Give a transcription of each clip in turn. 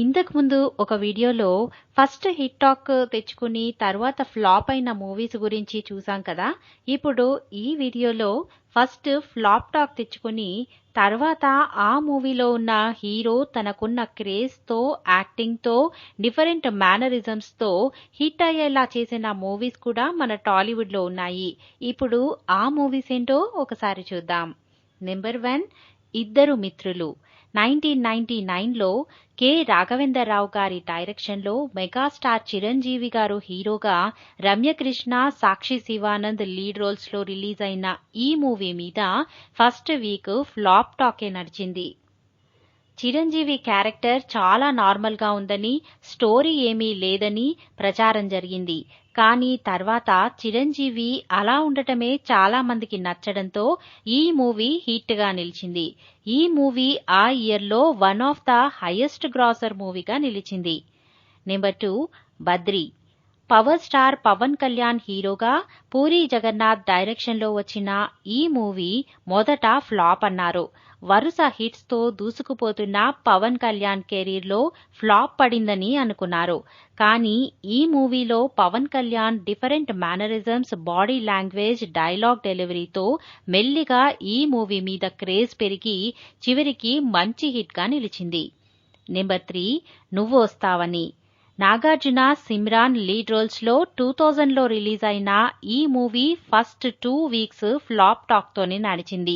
ఇంతకు ముందు ఒక వీడియోలో ఫస్ట్ హిట్ టాక్ తెచ్చుకుని తర్వాత ఫ్లాప్ అయిన మూవీస్ గురించి చూసాం కదా. ఇప్పుడు ఈ వీడియోలో ఫస్ట్ ఫ్లాప్ టాక్ తెచ్చుకుని తర్వాత ఆ మూవీలో ఉన్న హీరో తనకున్న క్రేజ్తో యాక్టింగ్తో డిఫరెంట్ మేనరిజమ్స్తో హిట్ అయ్యేలా చేసిన మూవీస్ కూడా మన టాలీవుడ్లో ఉన్నాయి. ఇప్పుడు ఆ మూవీస్ ఏంటో ఒకసారి చూద్దాం. నెంబర్ వన్ ఇద్దరు మిత్రులు. నైన్టీన్ నైన్టీ నైన్లో కె. రాఘవేంద్రరావు గారి డైరెక్షన్లో మెగాస్టార్ చిరంజీవి గారు హీరోగా రమ్యకృష్ణ సాక్షి శివానంద్ లీడ్ రోల్స్లో రిలీజ్ అయిన ఈ మూవీ మీద ఫస్ట్ వీక్ ఫ్లాప్ టాకే నడిచింది. చిరంజీవి క్యారెక్టర్ చాలా నార్మల్గా ఉందని స్టోరీ ఏమీ లేదని ప్రచారం జరిగింది. కానీ తర్వాత చిరంజీవి అలా ఉండటమే చాలా మందికి నచ్చడంతో ఈ మూవీ హిట్గా నిలిచింది. ఈ మూవీ ఆ ఇయర్లో one of the highest grosser మూవీగా నిలిచింది. Number two Badri. Power star Pawan Kalyan హీరోగా పూరి జగన్నాథ్ డైరెక్షన్లో వచ్చిన ఈ మూవీ మొదట ఫ్లాప్ అన్నారు. వరుస హిట్స్తో దూసుకుపోతున్న పవన్ కళ్యాణ్ కెరీర్లో ఫ్లాప్ పడిందని అనుకున్నారు. కానీ ఈ మూవీలో Pawan Kalyan different mannerisms body language dialogue డెలివరీతో మెల్లిగా ఈ మూవీ మీద క్రేజ్ పెరిగి చివరికి మంచి హిట్గా నిలిచింది. నెంబర్ త్రీ నువ్వు వస్తావని. నాగార్జున సిమ్రాన్ లీడ్ రోల్స్లో టూ థౌజండ్లో రిలీజ్ అయిన ఈ movie first two weeks flop టాక్తోనే నడిచింది.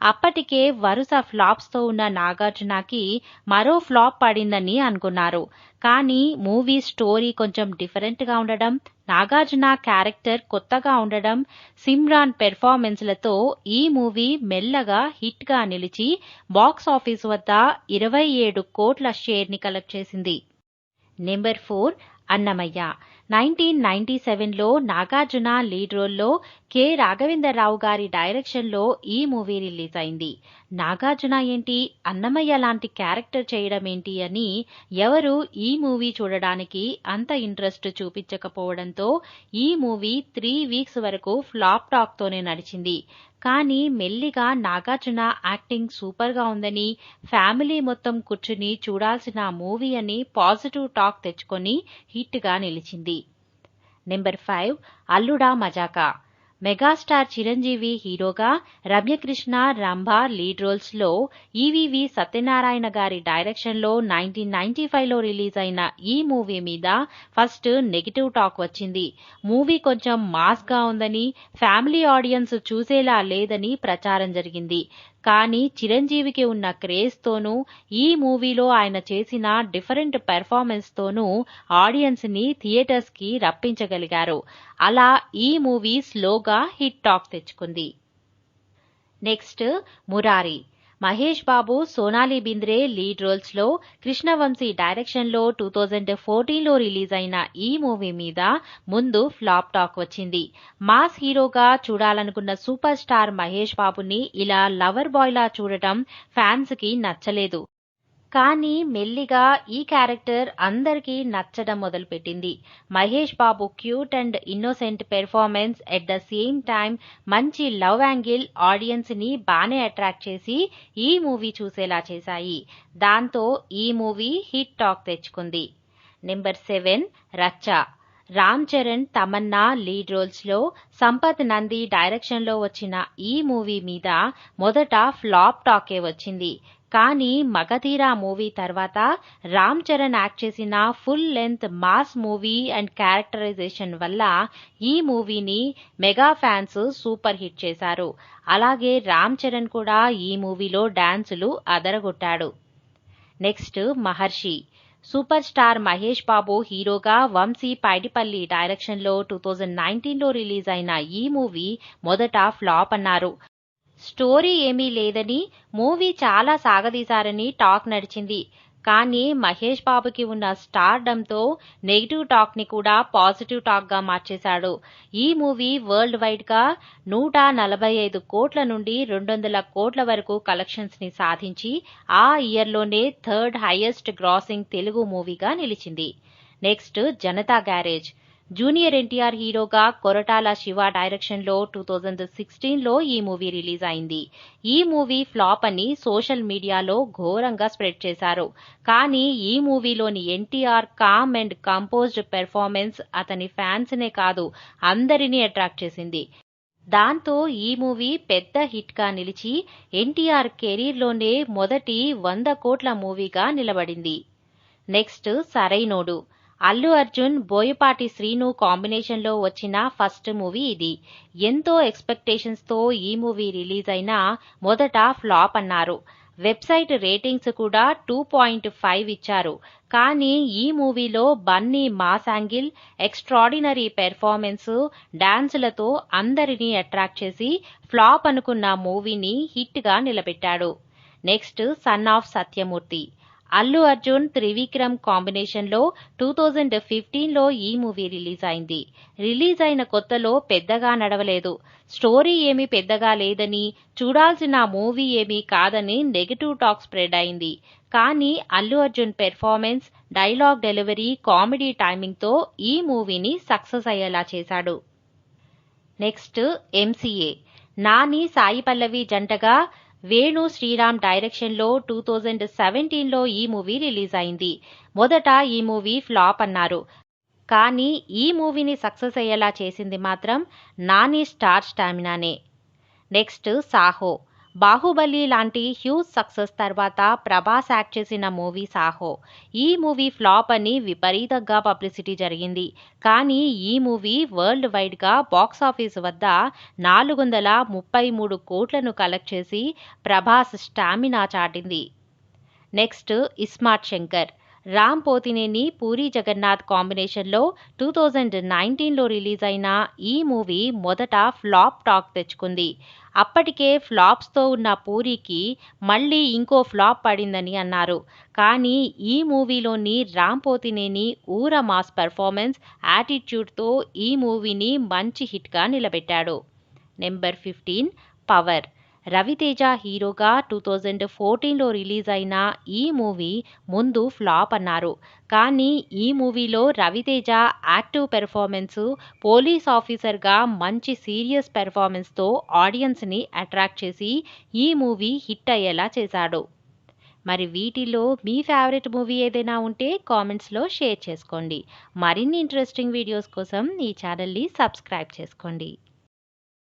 అప్పటికే వరుస ఫ్లాప్స్తో ఉన్న నాగార్జునకి మరో ఫ్లాప్ పడిందని అనుకున్నారు. కానీ మూవీ స్టోరీ కొంచెం డిఫరెంట్గా ఉండడం నాగార్జున క్యారెక్టర్ కొత్తగా ఉండడం సిమ్రాన్ పెర్ఫార్మెన్స్లతో ఈ మూవీ మెల్లగా హిట్గా నిలిచి బాక్స్ ఆఫీస్ వద్ద ఇరవై ఏడు కోట్ల షేర్ని కలెక్ట్ చేసింది. Number four Annamayya nineteen ninety సెవెన్లో నాగార్జున లీడ్ రోల్లో కె. రాఘవేంద్రరావు గారి డైరెక్షన్లో ఈ మూవీ రిలీజ్ అయింది. నాగార్జున ఏంటి? అన్నమయ్య లాంటి క్యారెక్టర్ చేయడం ఏంటి అని ఎవరు ఈ మూవీ చూడడానికి అంత ఇంట్రెస్ట్ చూపించకపోవడంతో ఈ మూవీ త్రీ వీక్స్ వరకు ఫ్లాప్ టాక్తోనే నడిచింది. కానీ మెల్లిగా నాగార్జున యాక్టింగ్ సూపర్గా ఉందని ఫ్యామిలీ మొత్తం కూర్చుని చూడాల్సిన మూవీ అని పాజిటివ్ టాక్ తెచ్చుకొని హిట్గా నిలిచింది. నెంబర్ ఫైవ్ అల్లుడా మజాకా. మెగాస్టార్ చిరంజీవి హీరోగా రమ్యకృష్ణ రాంభా లీడ్ రోల్స్లో ఈవీవి సత్యనారాయణ గారి డైరెక్షన్లో నైన్టీన్ నైన్టీ ఫైవ్లో రిలీజ్ అయిన ఈ మూవీ మీద ఫస్ట్ నెగిటివ్ టాక్ వచ్చింది. మూవీ కొంచెం మాస్గా ఉందని ఫ్యామిలీ ఆడియన్స్ చూసేలా లేదని ప్రచారం జరిగింది. కానీ చిరంజీవికి ఉన్న క్రేజ్తోనూ ఈ మూవీలో ఆయన చేసిన డిఫరెంట్ పెర్ఫార్మెన్స్తోనూ ఆడియన్స్ని థియేటర్స్కి రప్పించగలిగారు. అలా ఈ మూవీ స్లోగా హిట్ టాక్ తెచ్చుకుంది. నెక్స్ట్ మురారి. మహేష్ బాబు సోనాలి బింద్రే లీడ్ రోల్స్లో కృష్ణవంశీ డైరెక్షన్లో టూ థౌజండ్ ఫోర్టీన్లో రిలీజ్ అయిన ఈ మూవీ మీద ముందు ఫ్లాప్ టాక్ వచ్చింది. మాస్ హీరోగా చూడాలనుకున్న సూపర్ స్టార్ మహేష్ బాబుని ఇలా లవర్ బాయ్లా చూడటం ఫ్యాన్స్కి నచ్చలేదు. కానీ మెల్లిగా ఈ క్యారెక్టర్ అందరికీ నచ్చడం మొదలుపెట్టింది. Mahesh Babu cute and innocent performance at the same time మంచి లవ్ యాంగిల్ ఆడియన్స్ని బానే అట్రాక్ట్ చేసి ఈ మూవీ చూసేలా చేశాయి. దాంతో ఈ మూవీ హిట్ టాక్ తెచ్చుకుంది. Number seven Racha. Ram Charan Tamannaah lead రోల్స్లో Sampath Nandi డైరెక్షన్లో వచ్చిన ఈ మూవీ మీద మొదట ఫ్లాప్ టాకే వచ్చింది. కానీ మగధీరా మూవీ తర్వాత రామ్ చరణ్ యాక్ట్ చేసిన full length mass movie and characterization వల్ల ఈ మూవీని మెగా ఫ్యాన్స్ సూపర్ హిట్ చేశారు. అలాగే రామ్ చరణ్ కూడా ఈ మూవీలో డాన్సులు అదరగొట్టాడు. Next Maharshi. Super star Mahesh Babu హీరోగా వంశీ పైడిపల్లి డైరెక్షన్లో టూ థౌజండ్ నైన్టీన్లో రిలీజ్ అయిన ఈ మూవీ మొదట ఫ్లాప్ అన్నారు. స్టోరీ ఏమీ లేదని మూవీ చాలా సాగదీశారని టాక్ నడిచింది. కానీ మహేష్ బాబుకి ఉన్న స్టార్డంతో నెగిటివ్ టాక్ని కూడా పాజిటివ్ టాక్గా మార్చేశాడు. ఈ మూవీ వరల్డ్ వైడ్గా నూట నలభై ఐదు కోట్ల నుండి రెండు వందల కోట్ల వరకు కలెక్షన్స్ని సాధించి ఆ ఇయర్లోనే థర్డ్ హైయెస్ట్ గ్రాసింగ్ తెలుగు మూవీగా నిలిచింది. Next Janatha Garage. Junior NTR హీరోగా కొరటాల శివ డైరెక్షన్లో టూ థౌజండ్ సిక్స్టీన్లో ఈ మూవీ రిలీజ్ అయింది. ఈ మూవీ ఫ్లాప్ అని సోషల్ మీడియాలో ఘోరంగా స్ప్రెడ్ చేశారు. కానీ ఈ మూవీలోని NTR calm and composed performance అతని ఫ్యాన్స్నే కాదు అందరినీ అట్రాక్ట్ చేసింది. దాంతో ఈ మూవీ పెద్ద హిట్గా నిలిచి ఎన్టీఆర్ కెరీర్లోనే మొదటి వంద కోట్ల మూవీగా నిలబడింది. నెక్స్ట్ సరైనోడు. అల్లు అర్జున్ బోయపాటి శ్రీను కాంబినేషన్లో వచ్చిన ఫస్ట్ మూవీ ఇది. ఎంతో ఎక్స్పెక్టేషన్స్తో ఈ మూవీ రిలీజ్ అయినా మొదట ఫ్లాప్ అన్నారు. వెబ్సైట్ రేటింగ్స్ కూడా టూ పాయింట్ ఫైవ్ ఇచ్చారు. కానీ ఈ మూవీలో బన్నీ మాసాంగిల్ ఎక్స్ట్రాడినరీ పెర్ఫార్మెన్స్ డాన్సులతో అందరినీ అట్రాక్ట్ చేసి ఫ్లాప్ అనుకున్న మూవీని హిట్గా నిలబెట్టాడు. Next son of Satyamurthy. Allu Arjun Trivikram కాంబినేషన్లో టూ థౌజండ్ ఫిఫ్టీన్లో ఈ మూవీ రిలీజ్ అయింది. రిలీజ్ అయిన కొత్తలో పెద్దగా నడవలేదు. స్టోరీ ఏమీ పెద్దగా లేదని చూడాల్సిన మూవీ ఏమీ కాదని నెగటివ్ టాక్ స్ప్రెడ్ అయింది. కానీ Allu Arjun performance dialogue delivery comedy టైమింగ్తో ఈ మూవీని సక్సెస్ అయ్యేలా చేశాడు. నెక్స్ట్ ఎంసీఏ నాని సాయి పల్లవి జంటగా వేణు శ్రీరామ్ డైరెక్షన్లో టూ థౌజండ్ సెవెంటీన్లో ఈ మూవీ రిలీజ్ అయింది మొదట ఈ మూవీ ఫ్లాప్ అన్నారు. కానీ ఈ మూవీని సక్సెస్ అయ్యేలా చేసింది మాత్రం నాని స్టార్ స్టామినానే. నెక్స్ట్ సాహో. బాహుబలి లాంటి హ్యూజ్ సక్సెస్ తర్వాత ప్రభాస్ యాక్ట్ చేసిన మూవీ సాహో. ఈ మూవీ ఫ్లాప్ అని విపరీతంగా పబ్లిసిటీ జరిగింది. కానీ ఈ మూవీ వరల్డ్ వైడ్గా బాక్సాఫీస్ వద్ద నాలుగు వందల ముప్పై మూడు కోట్లను కలెక్ట్ చేసి ప్రభాస్ స్టామినా చాటింది. నెక్స్ట్ ఇస్మార్ట్ శంకర్. రామ్ పోతినేని పూరి జగన్నాథ్ కాంబినేషన్లో టూ థౌజండ్ నైన్టీన్లో రిలీజ్ అయిన ఈ మూవీ మొదట ఫ్లాప్ టాక్ తెచ్చుకుంది. అప్పటికే ఫ్లాప్స్తో ఉన్న పూరికి మళ్ళీ ఇంకో ఫ్లాప్ పడిందని అన్నారు. కానీ ఈ మూవీలోని రామ్ పోతినేని ఊర మాస్ పెర్ఫార్మెన్స్ యాటిట్యూడ్తో ఈ మూవీని మంచి హిట్గా నిలబెట్టాడు. Number fifteen power. రవితేజ హీరోగా టూ థౌజండ్ ఫోర్టీన్లో రిలీజ్ అయిన ఈ మూవీ ముందు ఫ్లాప్ అన్నారు. కానీ ఈ మూవీలో రవితేజ యాక్టివ్ పెర్ఫార్మెన్స్ పోలీస్ ఆఫీసర్గా మంచి సీరియస్ పెర్ఫార్మెన్స్తో ఆడియన్స్ని అట్రాక్ట్ చేసి ఈ మూవీ హిట్ అయ్యేలా చేశాడు. మరి వీటిలో మీ ఫేవరెట్ మూవీ ఏదైనా ఉంటే కామెంట్స్లో షేర్ చేసుకోండి. మరిన్ని ఇంట్రెస్టింగ్ వీడియోస్ కోసం ఈ ఛానల్ని సబ్స్క్రైబ్ చేసుకోండి.